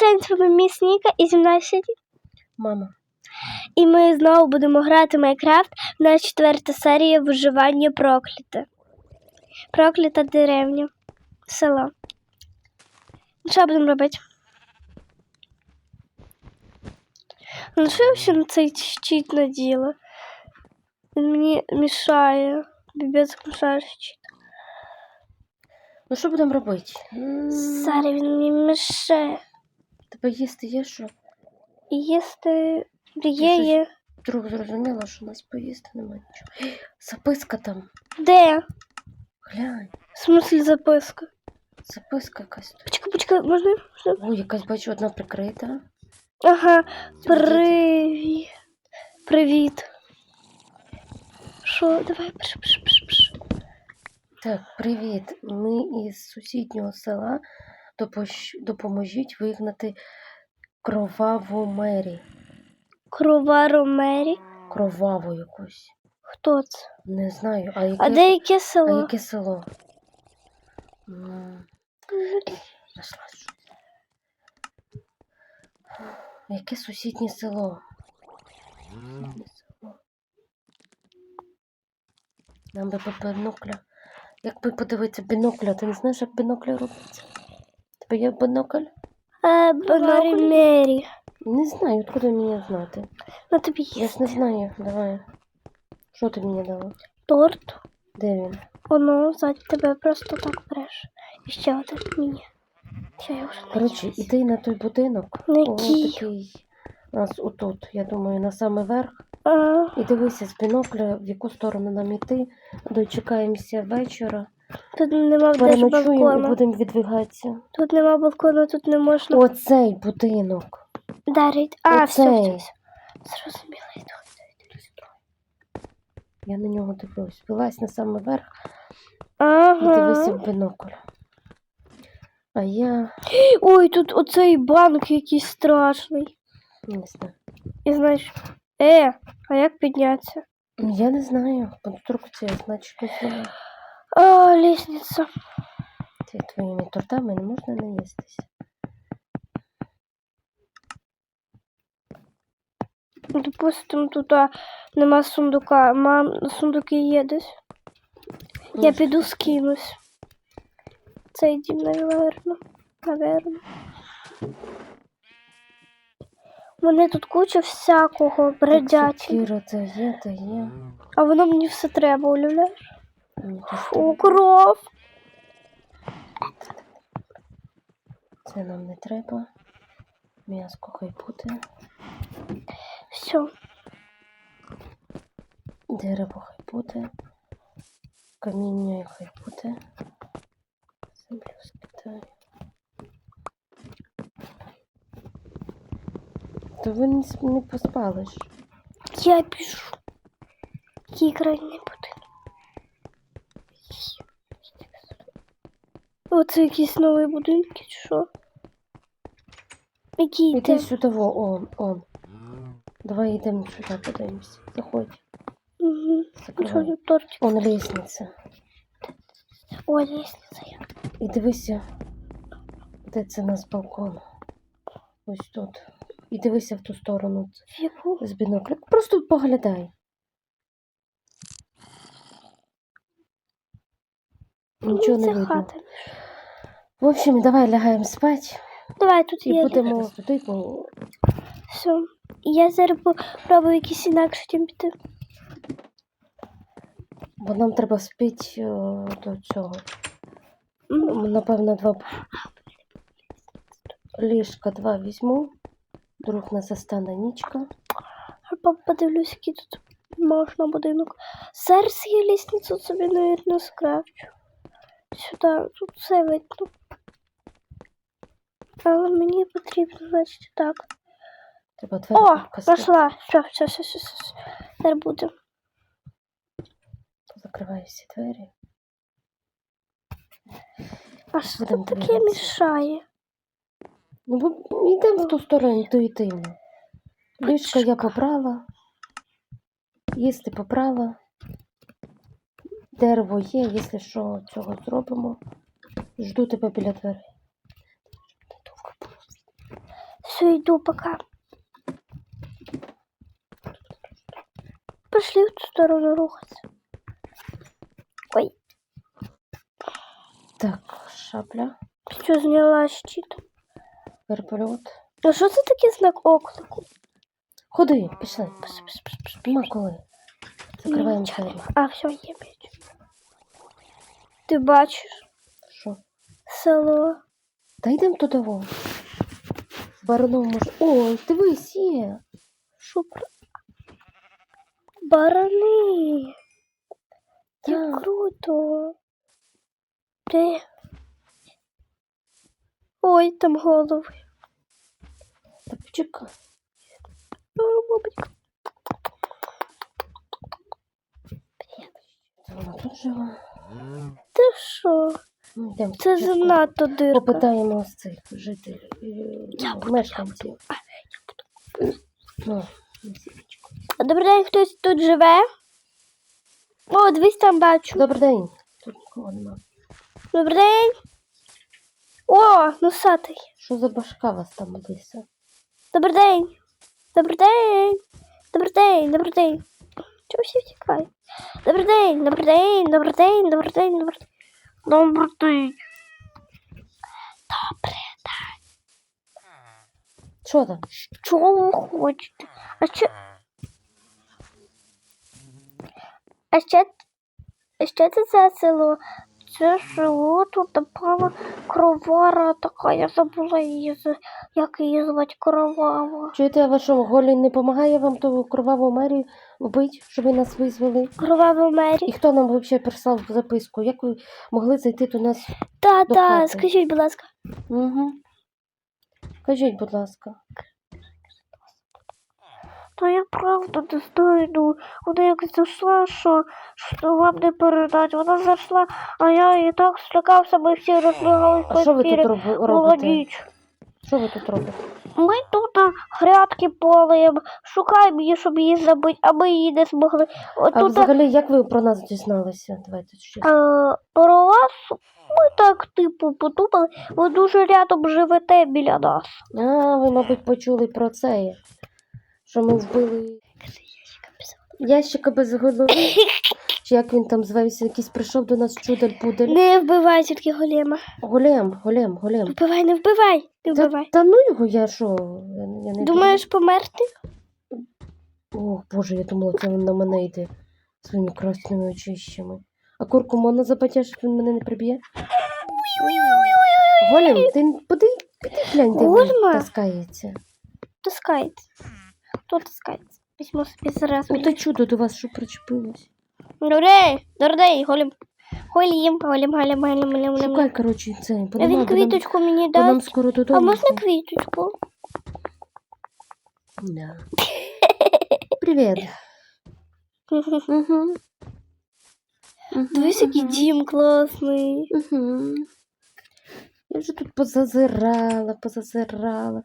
Це інформіс Ніка і зі мною сьогодні. Мама. І ми знову будемо грати в Майнкрафт на четверта серія виживання прокляте. Проклята деревня. Село. Ну, Що будемо робити? Ну що я ще на цей щит наділа? Він мені мішає. Бібець мішає щит. Ну що будемо робити? Зараз він мені мішає. Тебе їсти є що? Їсти є, щось- є. Друг зрозуміла, що у нас поїсти немає нічого. Записка там. Де? Глянь, В смислі записка? записка якась. Почекай, почекай, можна? Ой, якась бачу одна прикрита. Ага, привіт. Привіт. Що, давай, пиш, пиш, пиш, пиш. Так, привіт. Ми із сусіднього села. Допоможіть вигнати кроваву мері. Кроваро Мері. Кроваву якусь. Хто це? Не знаю, а яке, А де яке а село? яке село? Знайшла щось. Яке сусіднє село? Сусіднє село. Нам би по бинокля. Як би подивитися бинокля, ти не знаєш, як бинокля робиться? Тебе бинокль? А, Бонарі Мері. Не знаю, откуда мені знати. На тобі Я ж не знаю. Давай. Що ти мені дала? торт. Де він? Воно ззаді тебе просто так береш. І ще один мені. Ще я вже не Коротше, іди на той будинок. На який? такий. У нас отут, я думаю, на самий верх. А, І дивися з бінокля, в яку сторону нам іти. Дочекаємося вечора. Тут нема даже і будемо відвигатися. Тут нема балкона, тут не можна Оцей будинок. дарити. А, все, все. Йду. Я на нього дивлюсь. Вилазь на самий верх і дивися в бінокль. А я Ой, тут оцей банк якийсь страшний. не знаю. І знаєш, е, а як піднятися? Я не знаю. Конструкція, значить, не знаю. А, лестниця. Ти твоїми тортами не можна наїстися. Допустим, тут а, нема сундука. Мам, сундуки є десь. Я піду скинусь. Цей дім, наверно. Наверно. У мене тут куча всякого бредятин. Кіра, це є, та є. А воно мені все треба, уявляєш? Кров. Це нам не треба. М'яско хай буде. Все. Дерево хай буде. Каміння хай буде. Землю скидаю. То ви не, не поспалиш. Я пишу. Ігра не буде. Оце якісь нові будинки, чи що? Які Іди сюди, он, он. Давай йдемо сюди, подивимось. Заходь. Угу. Що тут тортик? Он лестниця. О, лестниця є. І дивися, де це нас балкон. Ось тут. І дивися в ту сторону В яку? з бінокля. Просто поглядай. Нічого не видно. хата. В общем, давай лягаємо спати Давай тут і є. будемо туди по. Все. Я зараз попробую якісь інакше тим піти. Бо нам треба спити е, до цього. М, Напевно, два ліжка два візьму. Друг не застане нічка. Подивлюсь, який тут можна будинок. Зараз я лестницю собі, навірно, скрафчу. Сюди, тут все видно. Але мені потрібно, значить, так. Треба О, знайшла. Все, все, все, все, все. Зараз буде. Закриваю всі двері. А що тут таке мішає? Ну, бо йдемо в ту сторону, то йтимо. Ліжка я побрала. Їсти побрала. Дерево є, якщо що, цього зробимо. Жду тебе біля дверей. Все, йду пока. Пошли в ту сторону рухаться. Ой, Так, шабля, що зняла щит. верблюд. А що це такий знак оклику? Ходи, пішли. Ма коли. Закриваємо двері. А, все, є блядь. Ти бачиш Що? село? Та йдемо туди во. Бароном може. Ой, дивись, є. Шупра. Барани. Як Так. круто. Де? Ой, там голови. Та почекай. О, бабочка. Тут. Ти що? Ну, йдемо Це спочатку. занадто дирка. Попитаємо ось цих жителів, Я е, буду, мешканців. Ну, добрий день, хтось тут живе? О, дивись там бачу. Добрий день. Тут нікого нема. Добрий день. О, носатий. Що за башка у вас там лиса? Добрий день. Добрий день. Добрий день, добрий день. Чого всі втікають? Добрий день, добрий день, добрий день, добрий день, добрий день. Добрий день. Добрий день. Що там? Чого ви хочете? А що? А ще, а ще це за село? Це село тут напевно кровара така, я забула її, як її звати кровава. Чуєте, а вашому голі не допомагає вам ту кроваву мерію вбити, щоб ви нас визвали? Кровава І хто нам взагалі прислав записку? Як ви могли зайти до нас? Та, до та, хати. скажіть, будь ласка. Угу. Кажіть, будь ласка. То я правда не знаю, ну, вона як зайшла, що, що вам не передати. Вона зайшла, а я і так злякався, ми всі розбігались А що ви тут роб- робите? Що ви тут робите? Ми тут грядки полеємо, шукаємо її, щоб її забити, а ми її не змогли. От А тут взагалі, як ви про нас дізналися? Давайте ще. е, про вас ми так типу подумали, ви дуже рядом живете біля нас. А, ви, мабуть, почули про це, що ми вбили ящика без голови. Чи як він там звався, якийсь прийшов до нас чудель пудель. Не вбивай тільки голема. Голем, голем, голем. Вбивай, не вбивай, Та, вбивай. та ну його я що? Я, я не Думаєш померти? О, Боже, я думала, це він на мене йде своїми красними очищами. А курку можна запотяти, щоб він мене не приб'є? Голем, ти поди, піди глянь, де він Гольма? таскається. Таскається. Хто таскається? Візьму собі зараз. Ото чудо до вас що причепилось. Добрий, добрий, голем. Голім, голем, голем, голем, голем. Шукай, коротше, це. бо А він бо нам- мені скоро додому. А можна квіточку? Да. Привіт. Угу. Дивись, який дім класний. Угу. Я вже тут позазирала, позазирала.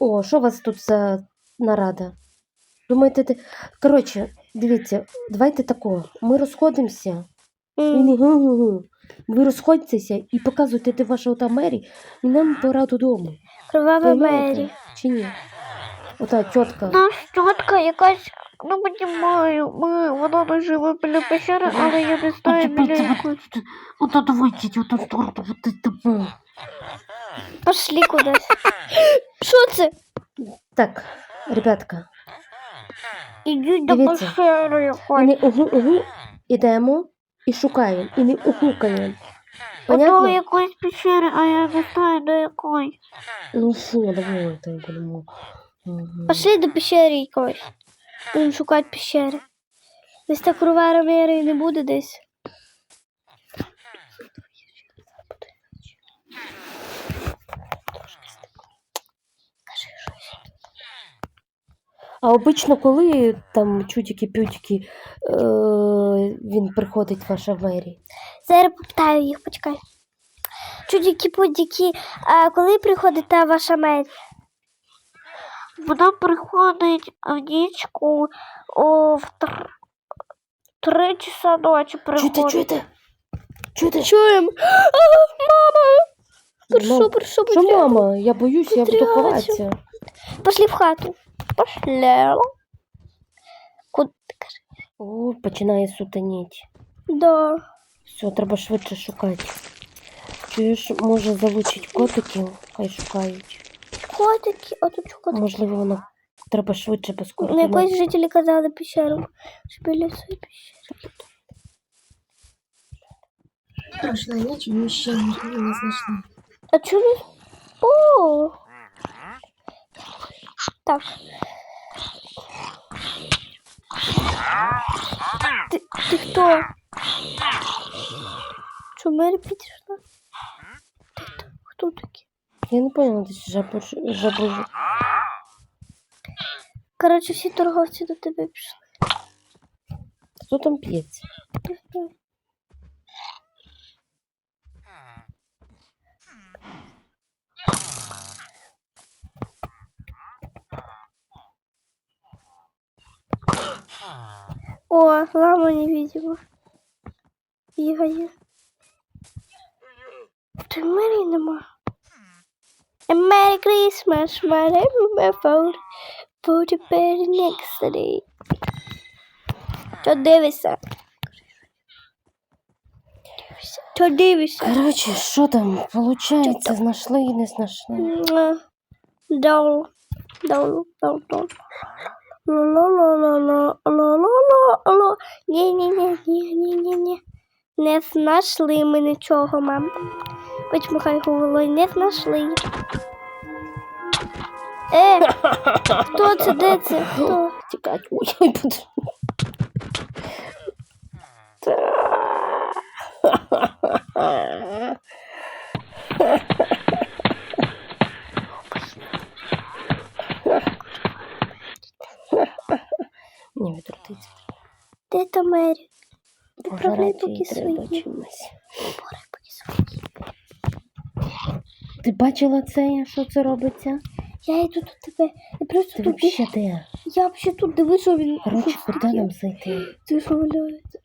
О, що у вас тут за нарада? Думаєте, ти... Коротше, дивіться, давайте такого. Ми розходимося. І гу-гу-гу. Ви розходьтеся і показуйте, де ваша ота Мері, і нам пора додому. Кровава Понимаєте? Мері. Чи ні? Ота тітка. Наша тітка якась, ну понімаю, ми, вона не живе біля пещери, але я не знаю біля якої. Ото давайте, ото торта, вот это. Пошли кудись. Що це? Так, ребятка, Ідіть до Дивіться. пещери і якось. не угу-угу, ідемо і шукаємо, і не угукаємо. До Понятно? якоїсь пещери, а я не знаю до якої. Ну що, давай, так будемо. Мгм. Пошли до пещери якоїсь. Будемо шукати пещери. Десь так кровара Мері не буде десь. А обично, коли там чудики-пютики, е, він приходить ваша Мері? Зараз попитаю їх, почекай. Чудіки пудіки а коли приходить та ваша мері? Вона приходить в нічку о, в тр... три часа ночі приходить. Чуєте, чуєте? Чуєте? Чуємо. А, мама! Прошу, прошу, Що, мама? Я боюсь, я буду ховатися. Пошли в хату. Пошли. Куди ти кажеш? О, починає сутеніть. Да. Все, треба швидше шукати. Чуєш, може залучить котиків, хай шукають. Котики, а тут що котики? Можливо, воно треба швидше Ну, поскорити. якось жителі казали пещеру. Що біля своєї пещери. Пройшла ніч, ми ще не не знайшли. А чому? О! Так. кто? Что, Мэри Питерсона? Кто? Кто такие? Я не понял, ты жабуж... жабуж... Короче, все торговцы до тебя пришли. Хто там п'ється? Ah. О, лама невидима. Бігає. Ти Мері нема. Merry Christmas, my phone. For the very next day. Що дивишся? Що дивишся? Коротше, що там? Получається, знайшли і не знайшли. Муа. Дол. Дол. Дол. Ла-ла-ла-ла-ла-ла-ла-ла. Ні-ні-ні-ні-ні-ні-ні. Не знайшли ми нічого, мам. Хоч махай головою, не знайшли. Е, хто це, де це? Хто? Тікать, ой, ой, подожди. Та. Не відротиться. Де та Мері? Відправляй поки свої. Ти бачила це, що це робиться? Я йду до тебе. Я просто Ти тут. взагалі де? Я взагалі тут дивись, що він. Щось куди нам зайти? Ти що валяється?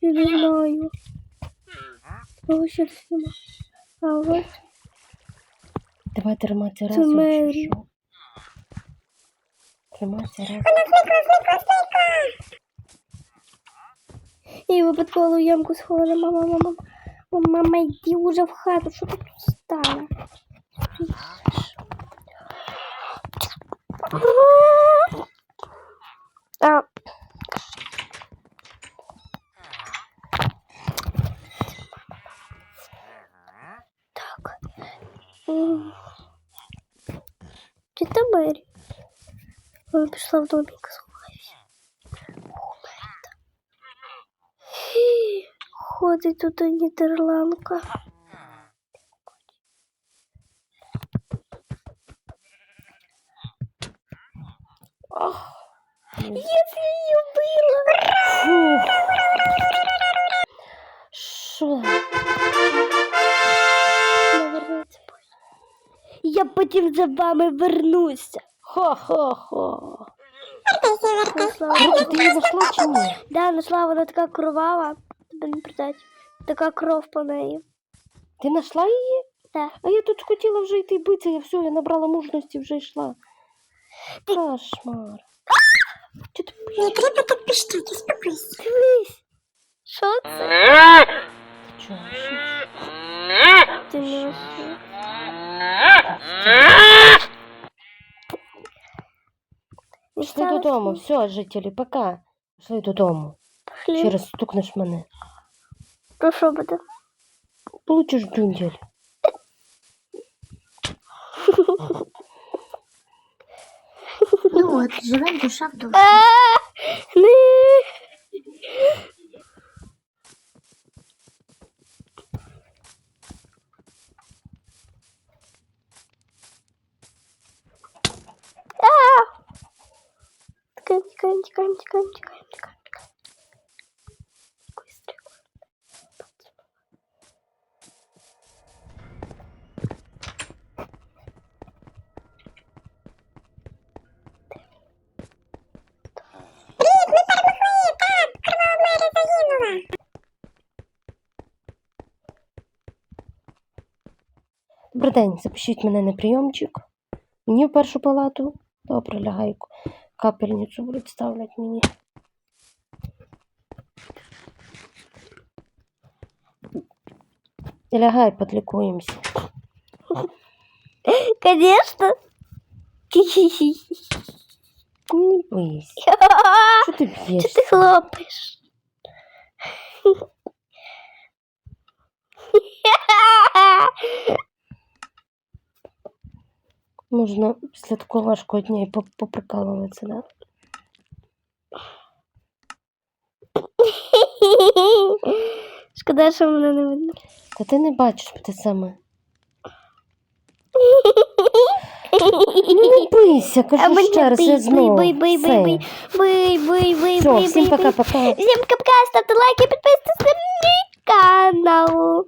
Я не знаю. Кого ще десь нема? А от Давай триматися Це разом. чи Мері. що? Триматися разом. і випадково ямку сховала. Мама, мама. О, Мама, йди уже в хату, що ти тут стала? А. Так. Чи це Мері? Вона пішла в домик, там. Фі, Ходить тут нідерландка. Я її вбила. Що? Я потім за вами вернуся. Хо-хо-хо. Нашла. Ти її знайшла чи ні? Да, нашла, вона така кровава. Тебе не придать. Така кров по неї. Ти знайшла її? Так. А я тут хотіла вже йти битися, я все, я набрала мужності, вже йшла. Кошмар. Чи ти Не треба так пищати, спокойся. Дивись. Що це? чого? Ти не розумієш. Пішли додому, все, жителі, пока. Пішли додому. Ще Хліб. раз стукнеш мене. То що буде? Получиш дюндель. Ну от, живе душа в душі. А, Тікаємо, тікаємо, тікаємо, тікаємо, тікаємо. Добрий день, запишіть мене на прийомчик. Мені в першу палату. Добре, лягай. Капельницю будуть ставлять мені. Лягай, подлікуємося. Конечно. Не бойся. Що ти Чи б'єшся? ти хлопаєш? Можна після такого важкого дня і поприкалуватися, да? Шкода, що мене не видно. Та ти не бачиш ти саме. Ну не бийся, кажу ще раз, я знову. бий, бий, бий, бий, бий, бий, бий, Все, бий, всім бий, бий. пока-пока. Всім пока, ставте лайки, підписуйтесь на мій канал.